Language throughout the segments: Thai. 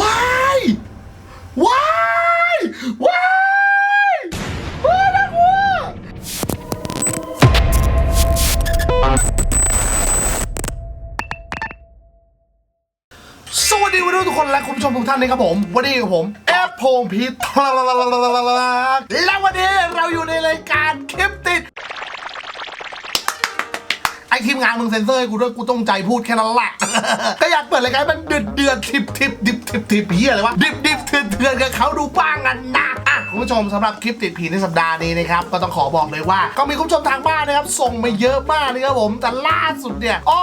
ว้ายว้ายว้ายว้ายน่ากลัวสวัสดีวัยรุ่นทุกคนและคุณผู้ชมทุกท่านนะครับผม วันนี้กับผมแอปพงพีทและวันนี้เราอยู่ในรายการคลิปติด อทีมงานมึงเซ็นเซอร์ให้กูด้วยกูต้องใจพูดแค่นั้นแหละก็อยากเปิดรายการมันเดือดเดือดทิบทิบดิบทิบทิบเฮียอะไรวะดิบดิบเถื่อนเถื่อนกับเขาดูบ้างกันนะ ผู้ชมสำหรับคลิปติดผีในสัปดาห์นี้นะครับก็ต้องขอบอกเลยว่า ก็มีคุณผู้ชมทางบ้านนะครับส่งมาเยอะมากนะครับผมแต่ล่าสุดเนี่ยอ๋อ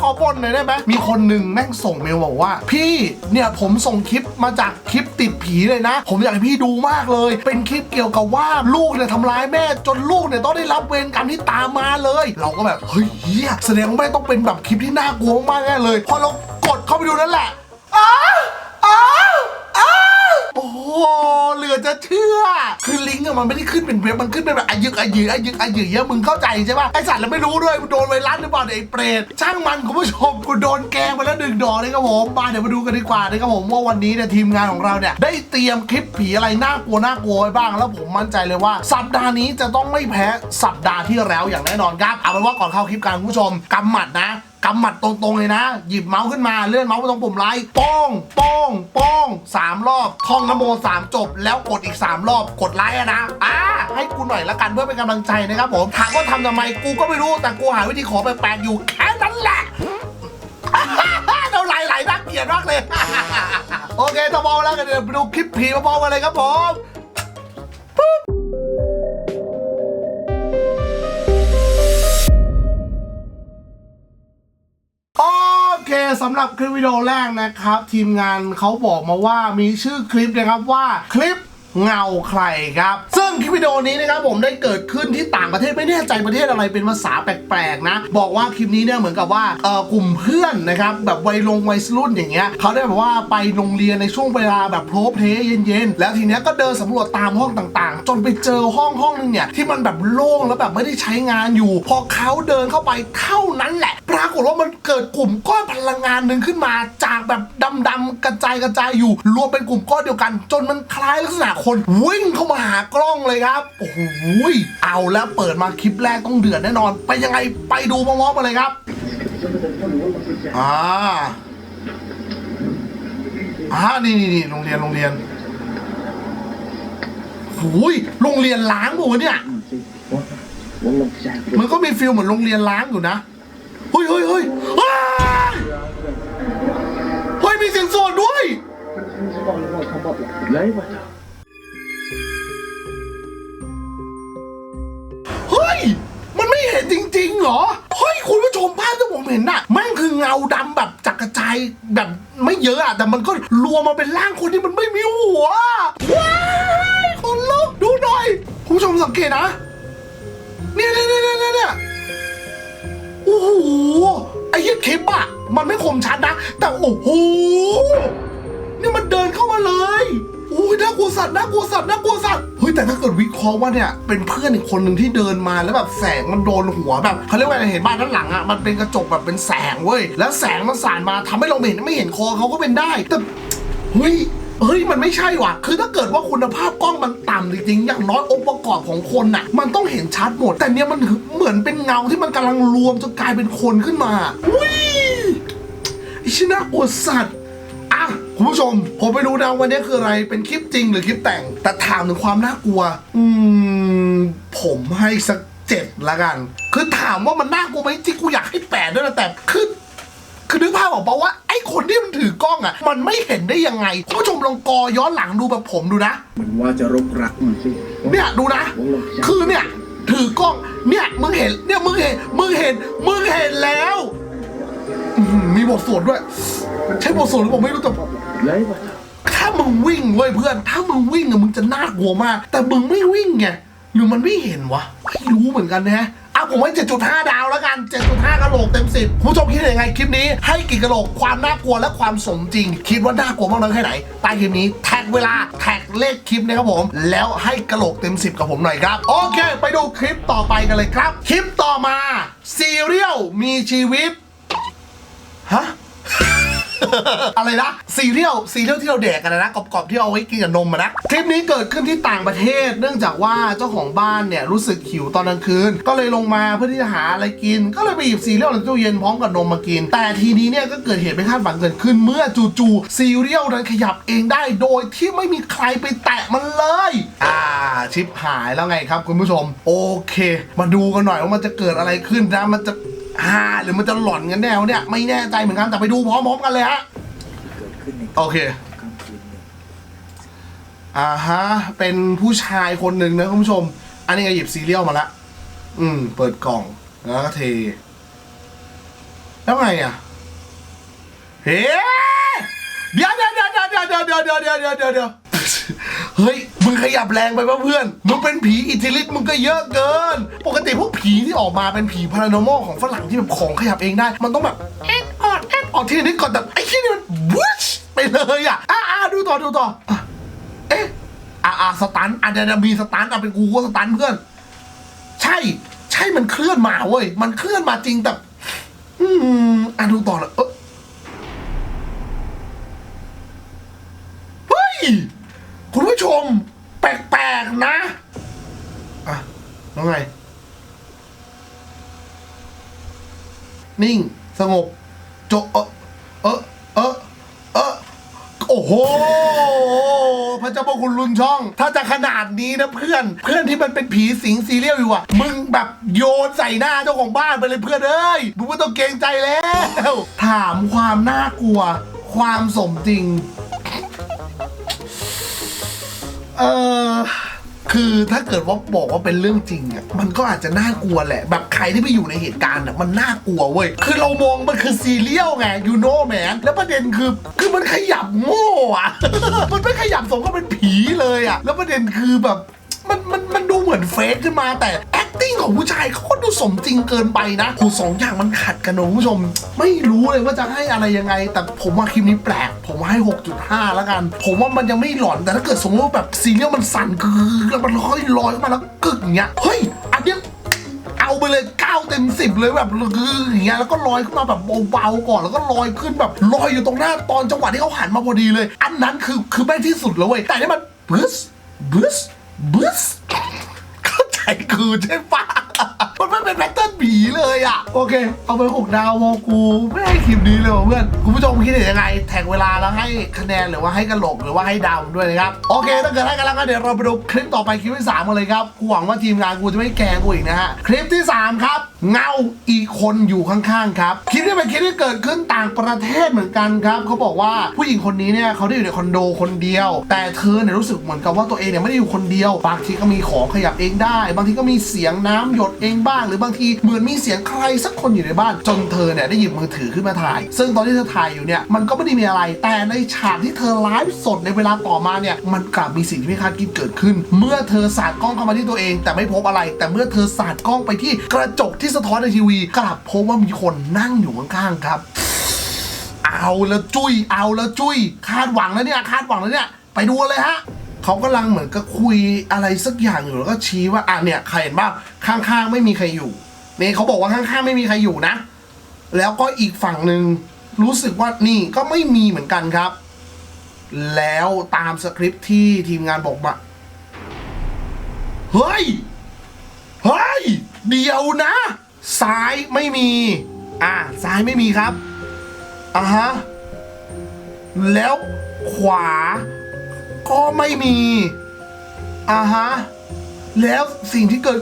ขอบ่นหน่อยได้ไหมมีคนหนึ่งแม่งส่งเมลบอกว่า พี่เนี่ยผมส่งคลิปมาจากคลิปติดผีเลยนะ ผมอยากให้พี่ดูมากเลย เป็นคลิปเกี่ยวกับว่าลูกเนี่ยทำร้ายแม่จนลูกเนี่ยต้องได้รับเวรกรรมที่ตามมาเลย เราก็แบบเฮ้ยเฮียแสดงว่าแม่ต้องเป็นแบบคลิปที่น่ากลัวมากแน่เลยพอเรากดเข้าไปดูนั่นแหละอ้าอ้าอ้า โอ้โหเหลือจะเชื่อ คือลิงก์อะมันไม่ได้ขึ้นเป็นเว็บมันขึ้นเป็นแบบอายึกอายืออายึกอายือเยอะมึงเข้าใจใช่ปะไอสัตว์เราไม่รู้ด้วยมึงโดนไวรัสหรือเปล่าเนี่ยไอเปรตช่างมันคุณผู้ชมกูโดนแกงไปแล้วหนึ่งดอกเลยครับผมมาเดี๋ยวมาดูกันดีกว่านะครับผมว่าวันนี้เนี่ยทีมงานของเราเนี่ยได้เตรียมคลิปผีอะไรน่ากลัวน่ากลัวไว้บ้างแล้วผมมั่นใจเลยว่า สัปดาห์นี้จะต้องไม่แพ้สัปดาห์ที่แล้วอย่างแน่นอนครับเอาเป็นว่าก่อนเข้าคลิปกันคุณผู้ชมกำหมัดนะ กำหมัดตรงๆเลยนะ หยิบเมาส์ขึ้นมาเลื่อนเมาส์ไปตรงปุ่มไลค์ป้องป้องป้องสามรอบท่องนโมสามจบ แล้วกดอีก 3 รอบกดไลค์อะนะอ่าให้กูหน่อยละกันเพื่อเป็นกำลังใจนะครับผมถามว่าทำทำไมกูก็ไม่รู้แต่กูหาวิธีขอแปลกๆอยู่แค่นั้นแหละเราไหลไหลน่าเกลียดมากเลย โอเคถ้าพอแล้วกันเดี๋ยวไปดูคลิปผีมาพร้อมกันเลยครับผม สำหรับคลิปวิดีโอแรกนะครับ ทีมงานเขาบอกมาว่ามีชื่อคลิปนะครับว่าคลิป เงาใครครับ ซึ่งคลิปวิดีโอนี้นะครับผมได้เกิดขึ้นที่ต่างประเทศไม่แน่ใจประเทศอะไรเป็นภาษาแปลกๆนะ บอกว่าคลิปนี้เนี่ยเหมือนกับว่าเออกลุ่มเพื่อนนะครับแบบวัยลงวัยรุ่นอย่างเงี้ยเขาได้แบบว่าไปโรงเรียนในช่วงเวลาแบบโพลเพลเย็นๆแล้วทีเนี้ยก็เดินสำรวจตามห้องต่างๆ จนไปเจอห้องห้องนึงเนี่ยที่มันแบบโล่งแล้วแบบไม่ได้ใช้งานอยู่ พอเขาเดินเข้าไปเท่านั้นแหละ ปรากฏว่ามันเกิดกลุ่มก้อนพลังงานหนึ่งขึ้นมาจากแบบดำๆกระจายกระจายอยู่ รวมเป็นกลุ่มก้อนเดียวกัน จนมันคล้ายลักษณะคนวิ่งเข้ามาหากล้องเลยครับ โอ้โหเอาแล้วเปิดมาคลิปแรกต้องเดือดแน่นอน ไปยังไงไปดูพร้อมๆกันเลยครับอ่าอ่านี่นี่นี่โรงเรียนโรงเรียนหูยโรงเรียนล้างหมดเนี่ย มันก็มีฟิลเหมือนโรงเรียนล้างอยู่นะเฮ้ยเฮ้ยเฮ้ยเฮ้ยเฮ้ยมีเสียงสวดด้วย ฮ้ย มันไม่เห็นจริงๆเหรอ เฮ้ย คุณผู้ชมภาพที่ผมเห็นน่ะแม่งคือเงาดำแบบจักระจายแบบไม่เยอะอะแต่มันก็รวมมาเป็นร่างคนที่มันไม่มีหัว ว้ายคนลุกดูหน่อย คุณผู้ชมสังเกตนะ เนี่ยเนี่ยเนี่ยเนี่ยโอ้โห ไอ้เหี้ยคลิปอะมันไม่คมชัดนะ แต่โอ้โห นี่มันเดินเข้ามาเลย อ้ยน่ากลัวสัตว์น่ากลัวสัตว์น่ากลัวสัตว์เฮ้ยแต่ถ้าเกิดวิเคราะห์ว่าเนี่ยเป็นเพื่อนอีกคนหนึ่งที่เดินมาแล้วแบบแสงมันโดนหัวแบบเขาเรียกว่าอะไรเห็นบ้านด้านหลังอะมันเป็นกระจกแบบเป็นแสงเว้ยแล้วแสงมันสาดมาทำให้เราเห็นไม่เห็นคอเขาก็เป็นได้แต่เฮ้ยเฮ้ย มันไม่ใช่ว่ะ คือถ้าเกิดว่าคุณภาพกล้องมันต่ำจริงๆ อย่างน้อยองค์ประกอบของคนน่ะ มันต้องเห็นชัดหมด แต่เนี้ยมันเหมือนเป็นเงาที่มันกำลังรวมจนกลายเป็นคนขึ้นมาอุ้ยไอชิน่ากลัวสัตว์ คุณผู้ชม ผมไปดูนะวันนี้คืออะไรเป็นคลิปจริงหรือคลิปแต่ง แต่ถามถึงความน่ากลัว อืม ผมให้สักเจ็ดละกัน คือถามว่ามันน่ากลัวไหมจริงกูอยากให้แปดด้วยนะแต่คือคือนึกภาพออกปะว่าไอ้คนที่มันถือกล้องอะ มันไม่เห็นได้ยังไงคุณผู้ชมลองกอย้อนหลังดูแบบผมดูนะเหมือนว่าจะรบรักมันสิเนี่ยดูนะ คือเนี่ย ถือกล้อง เนี่ยมึงเห็นเนี่ยมึงเห็นมึงเห็นมึงเห็นแล้วอื้อหือมีบทสวดด้วย ใช่บทสวดหรือผมไม่รู้แต่ เลยว่าถ้ามึงวิ่งเว้ยเพื่อน ถ้ามึงวิ่งอะมึงจะน่ากลัวมาก แต่มึงไม่วิ่งไงหรือมันไม่เห็นวะไม่รู้เหมือนกันนะฮะอะผมให้ 7.5 ดาวแล้วกัน 7.5 กะโหลกเต็ม 10คุณผู้ชมคิดยังไงคลิปนี้ ให้กี่กะโหลกความน่ากลัวและความสมจริง คิดว่าน่ากลัวมากน้อยแค่ไหนใต้คลิปนี้แท็กเวลาแท็กเลขคลิปนะครับผม แล้วให้กะโหลกเต็ม 10 กับผมหน่อยครับ โอเค ไปดูคลิปต่อไปกันเลยครับ คลิปต่อมาซีเรียลมีชีวิตฮะ อะไรนะซีเรียลซีเรียลที่เราแดกกันนะกรอบๆที่เอาไว้กินกับนมนะคลิปนี้เกิดขึ้นที่ต่างประเทศ เนื่องจากว่าเจ้าของบ้านเนี่ยรู้สึกหิวตอนกลางคืน ก็เลยลงมาเพื่อที่จะหาอะไรกิน ก็เลยไปหยิบซีเรียลในตู้เย็นพร้อมกับนมมากิน แต่ทีนี้เนี่ยก็เกิดเหตุไม่คาดฝันเกิดขึ้นเมื่อจู่ๆซีเรียลนั้นขยับเองได้โดยที่ไม่มีใครไปแตะมันเลย อ่าชิปหายแล้วไงครับคุณผู้ชม โอเค มาดูกันหน่อยว่ามันจะเกิดอะไรขึ้นนะมันจะ ฮาหรือมันจะหลอนกันแนวเนี่ยไม่แน่ใจเหมือนกันแต่ไปดูพร้อมๆกันเลยฮะเกิดขึ้นในโอเคค่ำคืนหนึ่งอ่าฮะเป็นผู้ชายคนหนึ่งนะคุณผู้ชม อันนี้ก็หยิบซีเรียลมาละอืม เปิดกล่องแล้วก็เท แล้วไงอะเฮ้เดี๋ยวเดี๋ยวเดี๋ยวเดี๋ยวเดี๋ยวเดี๋ยวเดี๋ยวเดี๋ยวเดี๋ยว เฮ้ย มึงขยับแรงไปป่ะเพื่อน มึงเป็นผีอิทธิฤทธิ์มึงก็เยอะเกิน ปกติพวกผีที่ออกมาเป็นผีพาราโนมอลของฝรั่งที่แบบของขยับเองได้ มันต้องแบบแอดออดแอดออดทีนี้ก่อนแต่ไอ้ที่นี่มันวุชไปเลยอะอ่าดูต่อดูต่อ เอ๊ะอ่าอ่าสตันอาจจะมีสตันอะเป็นกูก็สตันเพื่อน ใช่ ใช่มันเคลื่อนมาเว้ย มันเคลื่อนมาจริงแต่ อืมอะดูต่อเลยเออเฮ้ย คุณผู้ชม แปลกๆนะ อะแล้วไง นิ่ง สงบ โจะเออเออเออเออโอ้โห พระเจ้าพระคุณลุนช่อง ถ้าจะขนาดนี้นะเพื่อน เพื่อนที่มันเป็นผีสิงซีเรียลอยู่อะ มึงแบบโยนใส่หน้าเจ้าของบ้านไปเลยเพื่อนเอ้ยมึงไม่ต้องเกรงใจแล้ว ถามความน่ากลัว ความสมจริง เออคือถ้าเกิดว่าบอกว่าเป็นเรื่องจริงอะมันก็อาจจะน่ากลัวแหละ แบบใครที่ไปอยู่ในเหตุการณ์อะมันน่ากลัวเว้ย คือเรามองมันคือซีเรียลไงยูโน่แมนแล้วประเด็นคือ คือมันขยับโง่อะมันไม่ขยับสมก็เป็นผีเลยอะ แล้วประเด็นคือแบบมันมันมัน เหมือนเฟกขึ้นมาแต่ acting ของผู้ชายเขาก็ดูสมจริงเกินไปนะโหสองอย่างมันขัดกันนะคุณผู้ชม ไม่รู้เลยว่าจะให้อะไรยังไง แต่ผมว่าคลิปนี้แปลก ผมให้ 6.5 แล้วกัน ผมว่ามันยังไม่หลอนแต่ถ้าเกิดสมมติว่าแบบซีเรียลมันสั่นกึกแล้วมันลอยลอยขึ้นมาแล้วกึกอย่างเงี้ยเฮ้ยอันเนี้ยเอาไปเลย9เต็ม10 เลยแบบกึกอย่างเงี้ยแล้วก็ลอยขึ้นมาแบบเบาๆก่อนแล้วก็ลอยขึ้นแบบลอยอยู่ตรงหน้าตอนจังหวะที่เขาหันมาพอดีเลย อันนั้นคือคือแม่ที่สุดแล้วเว้ยแต่นี่มันบึสบึสบึส 太苦，真发。 มันไม่เป็นแพทเทิร์นผีเลยอะ โอเค เอาไปหกดาวโมกูไม่ให้คลิปนี้เลยว่ะเพื่อน คุณผู้ชมคิดเห็นยังไง แท็กเวลาแล้วให้คะแนนหรือว่าให้กระโหลกหรือว่าให้ดาวด้วยนะครับ โอเค ถ้าเกิดให้กันแล้วก็เดี๋ยวเราไปดูคลิปต่อไปคลิปที่สามกันเลยครับ กูหวังว่าทีมงานกูจะไม่แกล้งกูอีกนะฮะ คลิปที่สามครับ เงาอีกคนอยู่ข้างๆครับ คลิปนี้เป็นคลิปที่เกิดขึ้นต่างประเทศเหมือนกันครับ เขาบอกว่าผู้หญิงคนนี้เนี่ยเขาได้อยู่ในคอนโดคนเดียว แต่เธอเนี่ยรู้สึกเหมือนกับว่าตัวเองเนี่ยไม่ได้อยู่คนเดียว บางทีก็มีของขยับเองได้ บางทีก็มีเสียงน้ำหยดเองบ้าง หรือบางทีเหมือนมีเสียงใครสักคนอยู่ในบ้าน จนเธอเนี่ยได้หยิบมือถือขึ้นมาถ่าย ซึ่งตอนที่เธอถ่ายอยู่เนี่ยมันก็ไม่ได้มีอะไร แต่ในฉากที่เธอไลฟ์สดในเวลาต่อมาเนี่ยมันกลับมีสิ่งที่ไม่คาดคิดเกิดขึ้น เมื่อเธอสาดกล้องเข้ามาที่ตัวเอง แต่ไม่พบอะไร แต่เมื่อเธอสาดกล้องไปที่กระจกที่สะท้อนในทีวีกลับพบว่ามีคนนั่งอยู่ข้างๆครับ เอาแล้วจุ้ยเอาแล้วจุ้ยคาดหวังแล้วเนี่ยคาดหวังแล้วเนี่ยไปดูเลยฮะ เขากำลังเหมือนกับคุยอะไรสักอย่างอยู่แล้วก็ชี้ว่าอะเนี่ยใครเห็นบ้างข้างๆไม่มีใครอยู่นี่เขาบอกว่าข้างๆไม่มีใครอยู่นะ แล้วก็อีกฝั่งหนึ่งรู้สึกว่านี่ก็ไม่มีเหมือนกันครับ แล้วตามสคริปต์ที่ทีมงานบอกมาเฮ้ย เฮ้ย เดียวนะ ซ้ายไม่มี อ่าซ้ายไม่มีครับอะฮะ แล้วขวา ก็ไม่มีอะฮะแล้วสิ่งที่เกิด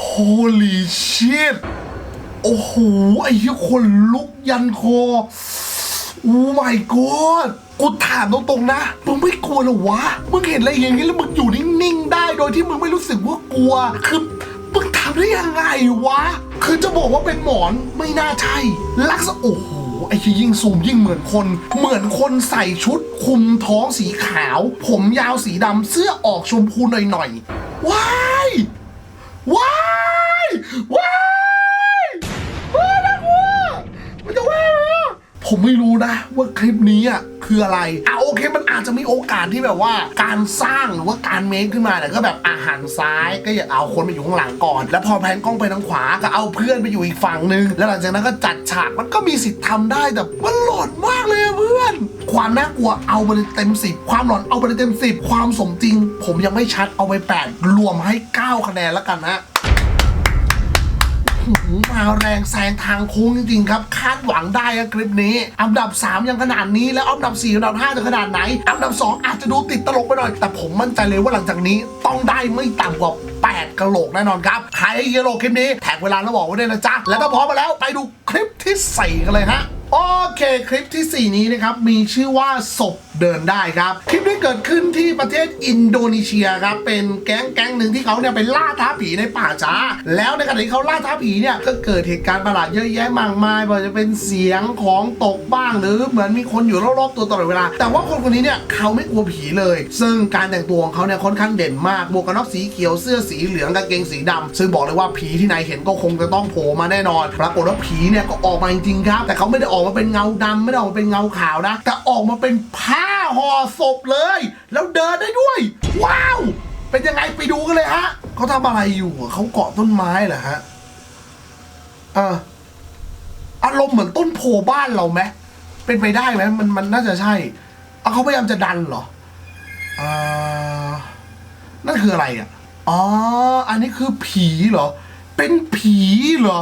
Holy shit โอ้โห ไอ้ยี่คนลุกยันคอ โอ้ my god กูถามตรงๆนะ มึงไม่กลัวหรอวะ มึงเห็นอะไรอย่างนี้แล้วมึงอยู่นิ่งๆ ได้โดยที่มึงไม่รู้สึกว่ากลัว คือมึงทำได้ยังไงวะ คือจะบอกว่าเป็นหมอนไม่น่าใช่ ลักษณะโอ้โห ไอ้ที่ยิ่งซูมยิ่งเหมือนคน เหมือนคนใส่ชุดคลุมท้องสีขาว ผมยาวสีดำเสื้อออกชมพูหน่อยๆว้ายว้ายว้ายว้ายน่ากลัวมันจะว่าไหมอะ ผมไม่รู้นะว่าคลิปนี้อะคืออะไร อะโอเคมันอาจจะมีโอกาสที่แบบว่า การสร้างหรือว่าการเมคขึ้นมาเนี่ยก็แบบอาหารซ้ายก็อย่าเอาคนไปอยู่ข้างหลังก่อน แล้วพอแพนกล้องไปทางขวาก็เอาเพื่อนไปอยู่อีกฝั่งหนึ่งแล้วหลังจากนั้นก็จัดฉากมันก็มีสิทธิ์ทำได้แต่มันหลอนมากเลยเพื่อน ความน่ากลัวเอาไปเต็มสิบความหลอนเอาไปเต็มสิบความสมจริง ผมยังไม่ชัดเอาไปแปดรวมให้เก้าคะแนนแล้วกันนะ มาแรงแซงทางโค้งจริงๆครับ คาดหวังได้ครับคลิปนี้ อันดับ 3 ยังขนาดนี้ แล้วอันดับ 4 อันดับ 5 จะขนาดไหน อันดับ 2 อาจจะดูติดตลกไปหน่อย แต่ผมมั่นใจเลยว่าหลังจากนี้ต้องได้ไม่ต่ำกว่า8กะโหลกแน่นอนครับ ใครเยโลคลิปนี้แท็กเวลาแล้วบอกไว้ด้วยนะจ๊ะ แล้วถ้าพร้อมมาแล้วไปดูคลิปที่ 4 กันเลยฮะ โอเคคลิปทีสี่ 4 นี้นะครับ มีชื่อว่าศพเดินได้ครับ คลิปนี้เกิดขึ้นที่ประเทศอินโดนีเซียครับ เป็นแก๊งแก๊งหนึ่งที่เขาเนี่ยไปล่าท้าผีในป่าช้า แล้วในขณะที่เขาล่าท้าผีเนี่ยก็เกิดเหตุการณ์ประหลาดเยอะแยะมากมายไม่ว่าจะเป็นเสียงของตกบ้างหรือเหมือนมีคนอยู่รอบๆตัวตลอดเวลา แต่ว่าคนคนนี้เนี่ยเขาไม่กลัวผีเลย ซึ่งการแต่งตัวของเขาเนี่ยค่อนข้างเด่นมากหมวกกันน็อกสีเขียวเสื้อสีเหลืองกางเกงสีดำซึ่งบอกเลยว่าผีที่นายเห็นก็คงจะต้องโผล่มาแน่นอนปรากฏว่าผีเนี่ยก็ออกมาจริงๆครับ แต่เขาไม่ได้ออกอกมาเป็นเงาดำไม่ได้ออกมาเป็นเงาขาวนะ แต่ออกมาเป็นผ้าห่อศพเลย แล้วเดินได้ด้วย ว้าว เป็นยังไงไปดูกันเลยฮะเขาทำอะไรอยู่เขาเกาะต้นไม้เหรอฮะเอออารมณ์เหมือนต้นโพบ้านเราไหมเป็นไปได้ไหมมันมันน่าจะใช่เอาเขาพยายามจะดันเหรออ่านั่นคืออะไรอะอ๋อ อันนี้คือผีเหรอ เป็นผีเหรอ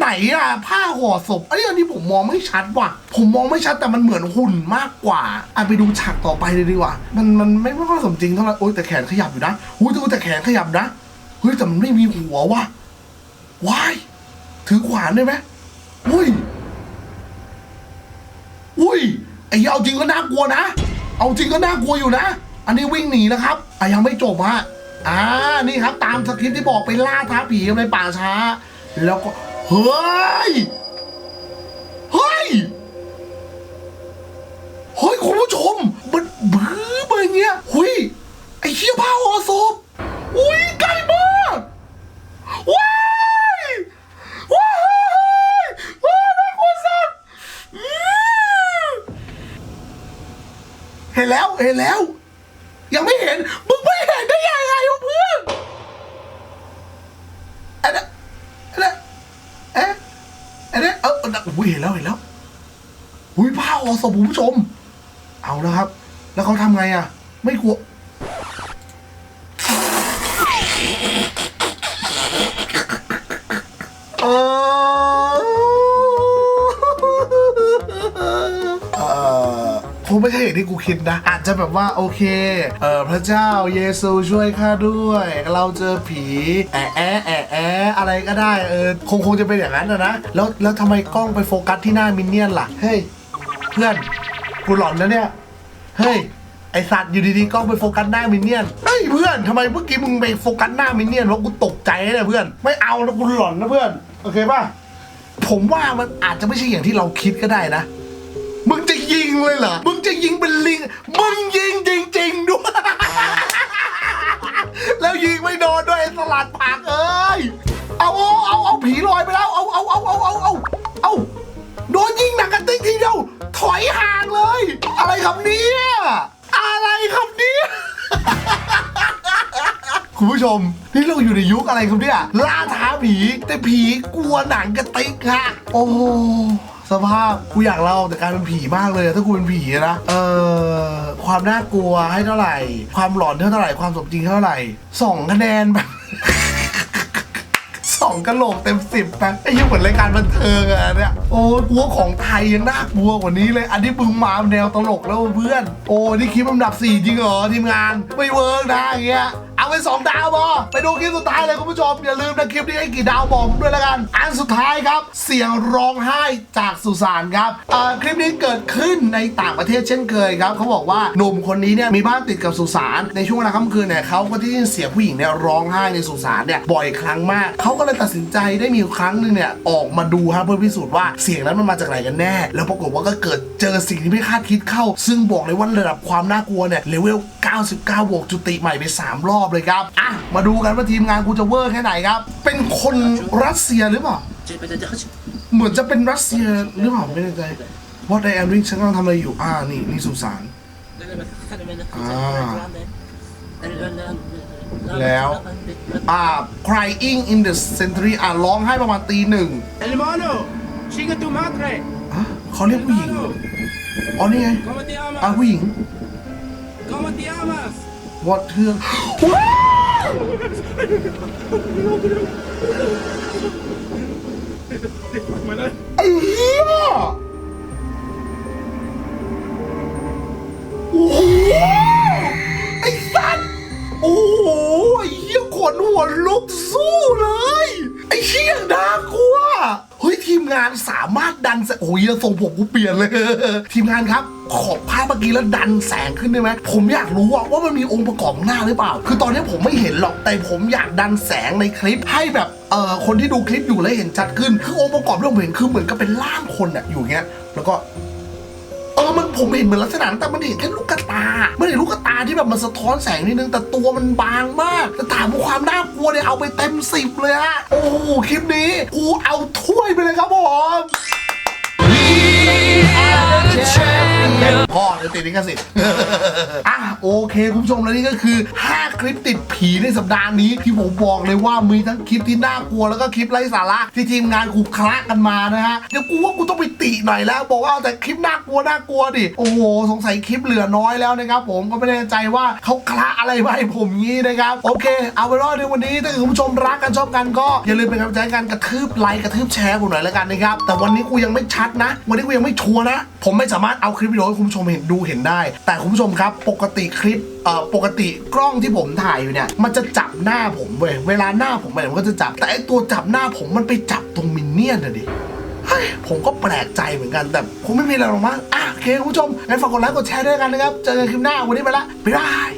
ไหนอะผ้าห่อศพอันนี้อันนี้ผมมองไม่ชัดว่ะ ผมมองไม่ชัดแต่มันเหมือนหุ่นมากกว่าอะไปดูฉากต่อไปเลยดีกว่า มันมันไม่ค่อยสมจริงเท่าไหร่โอ้ยแต่แขนขยับอยู่นะอุ้ยแต่แขนขยับนะเฮ้ยแต่มันไม่มีหัวว่ะว้ายถือขวานได้ไหมอุ้ยอุ้ยไอ้เหี้ยเอาจริงก็น่ากลัวนะ เอาจริงก็น่ากลัวอยู่นะ อันนี้วิ่งหนีแล้วครับอะยังไม่จบฮะอ่านี่ครับ ตามสคริปที่บอกไปล่าท้าผีในป่าช้า แล้วก็ เฮ้ย เฮ้ย เฮ้ยคุณผู้ชม มันบื้อมาอย่างเงี้ยหุยไอ้เหี้ยผ้าห่อศพอุ้ยใกล้มากว้ายว้ายว้ายน่ากลัวสัสเห็นแล้วเห็นแล้ว ยังไม่เห็นมึงไม่เห็นได้ยังไงวะเพื่อนอันนั้นอันนั้นเอ๊ะอันนั้น เออเอออุ้ยเห็นแล้วเห็นแล้วอุ้ยผ้าห่อศพคุณผู้ชม เอาแล้วครับ แล้วเขาทำไงอะ ไม่กลัว คงไม่ใช่อย่างที่กูคิดนะ อาจจะแบบว่าโอเคเออพระเจ้าเยซูช่วยข้าด้วย เราเจอผีแอะแอะแอะแอะอะไรก็ได้เออคงคงจะเป็นอย่างนั้นนะนะแล้วแล้วทำไมกล้องไปโฟกัสที่หน้ามินเนี่ยนล่ะเฮ้ยเพื่อนกูหลอนนะเนี่ยเฮ้ยไอสัตว์อยู่ดีๆกล้องไปโฟกัสหน้ามินเนี่ยนเฮ้ยเพื่อนทำไมเมื่อกี้มึงไปโฟกัสหน้ามินเนี่ยนวะกูตกใจเนี่ยเพื่อน ไม่เอานะกูหลอนนะเพื่อน โอเคป่ะผมว่ามันอาจจะไม่ใช่อย่างที่เราคิดก็ได้นะ มึงจะยิงเลยเหรอ มึงจะยิงเป็นลิง มึงยิงจริงๆด้วย แล้วยิงไม่โดนด้วยสลัดผักเอ้ย เอาเอาเอาเอาผีลอยไปแล้ว เอาเอาเอาเอาเอาเอาเอาโดนยิงหนักกระติกทีเดียว ถอยห่างเลย อะไรครับเนี่ย อะไรครับเนี่ยคุณผู้ชมนี่เราอยู่ในยุคอะไรครับเนี่ยล่าท้าผี แต่ผีกลัวหนังกระติกฮะโอ้ สภาพกูอยากเล่าแต่กลารเป็นผีมากเลย ถ้ากูเป็นผีนะเออความน่ากลัวให้เท่าไหร่ ความหลอนเท่าไหร่ความสมจริงเท่าไหร่สองคะแนนแบบสองกะโหลกเต็มสิบไปไอ้ยี่เหมือนรายการบันเทิงอะเนี่ยโอ้กลัวของไทยยังน่ากลัวกว่านี้เลย อันนี้มึงมาแนวตลกแล้วเพื่อน โอ้นี่คลิปอันดับสี่จริงเหรอทีมงานไม่เวิร์กนะอย่างเงี้ย เอาไปสองดาวบอไปดูคลิปสุดท้ายเลยคุณผู้ชม อย่าลืมนะคลิปนี้ให้กี่ดาวบอกผมด้วยล้วกัน อันสุดท้ายครับ เสียงร้องไห้จากสุสานครับคลิปนี้เกิดขึ้นในต่างประเทศเช่นเคยครับเขาบอกว่าหนุ่มคนนี้เนี่ยมีบ้านติดกับสุสานในช่วงเวลาค่ำคืนเนี่ยเขาก็ได้ยินเสียงผู้หญิงเนี่ยร้องไห้ในสุสานเนี่ยบ่อยครั้งมากเขาก็เลยตัดสินใจได้มีครั้งหนึ่งเนี่ยออกมาดูฮะเพื่อพิสูจน์ว่าเสียงนั้นมันมาจากไหนกันแน่ แล้วปรากฏว่าก็เกิดเจอสิ่งที่ไม่คาดคิดเข้า ซึ่งบอกเลยว่าระดับความน่ากลัวเนี่ยเลเวล99บวกจุติใหม่ไป 3 รอบเลยครับอะมาดูกันว่าทีมงานกูจะเวอร์แค่ไหนครับ เป็นคนรัสเซียหรือเปล่าเจ็บไปแต่จะเขาเหมือนจะเป็นรัสเซียหรือเปล่าไม่แน่ใจ What I am doing ฉันกำลังทำอะไรอยู่อ่านี่นี่สุสานแล้วอ่า crying in the century อ่าร้องให้ประมาณตีหนึ่ง Hermano, sigue tu madre. อะเขาเรียกผู้หญิงเหรออ๋อนี่ไง ¿Cómo te อ่า llamas? ผู้หญิง ¿Cómo te llamas? What เทืองว้าวไอ้เหี้ยโอ้โหไอ้สัตว์โอ้โหไอ้เหี้ยขนหัวลุกสู้เลย ไอ้เหี้ยน่ากลัว เฮ้ยทีมงานสามารถ ดันแสโอ้ยแล้วทรงผมกูเปลี่ยนเลย ทีมงานครับขอบภาพเมื่อกี้แล้วดันแสงขึ้นได้ไหมผมอยากรู้ว่ามันมีองค์ประกอบหน้าหรือเปล่า คือตอนนี้ผมไม่เห็นหรอกแต่ผมอยากดันแสงในคลิปให้แบบเอ่อคนที่ดูคลิปอยู่แล้วเห็นชัดขึ้น คือองค์ประกอบที่ผมเห็นคือเหมือนกับเป็นร่างคนอะอยู่เงี้ยแล้วก็เออมันผมเห็นเหมือนลักษณะแต่มันเห็นแค่ลูกกระตาไม่เห็นลูกกระตาที่แบบมันสะท้อนแสงนิดนึงแต่ตัวมันบางมากแต่ถามว่าความน่ากลัวเนี่ยเอาไปเต็มสิบเลยฮะโอ้คลิปนี้กูเอาถ้วยไปเลยครับผม ยวติดลิขสิทธิ์ อะโอเคคุณผู้ชมแล้วนี่ก็คือ 5 คลิปติดผีในสัปดาห์นี้ที่ผมบอกเลยว่ามีทั้งคลิปที่น่ากลัวแล้วก็คลิปไร้สาระที่ทีมงานกูคละกันมานะฮะเดี๋ยวกูว่ากูต้องไปติหน่อยแล้วบอกว่าเอาแต่คลิปน่ากลัวน่ากลัวดิโอ้โหสงสัยคลิปเหลือน้อยแล้วนะครับผมก็ไม่แน่ใจว่าเขาคละอะไรมาให้ผมงี้นะครับโอเค เอาเป็นว่าในวันนี้ถ้าคุณผู้ชมรักกันชอบกันก็อย่าลืมเป็นกำลังใจกันกระทืบไลค์กระทืบแชร์ผมหน่อยแล้วกันนะครับแต่วันนี้กูยังไม่ชัดนะ วันนี้กูยังไม่ชัวร์นะ ผมไม่สามารถเอาคลิปวิดีโอให้คุณผู้ชมเห็นดูเห็นได้ แต่คุณผู้ชมครับปกติคลิปเอ่อปกติกล้องที่ผมถ่ายอยู่เนี่ย มันจะจับหน้าผมเว้ยเวลาหน้าผมไปไหนมันก็จะจับ แต่ไอตัวจับหน้าผมมันไปจับตรงมินเนี่ยนน่ะดิเฮ้ยผมก็แปลกใจเหมือนกันแต่คงไม่มีอะไรหรอกมั้งอะโอเคคุณผู้ชมงั้นฝากกดไลค์กดแชร์ด้วยกันนะครับเจอกันคลิปหน้าวันนี้ไปละบ๊ายบาย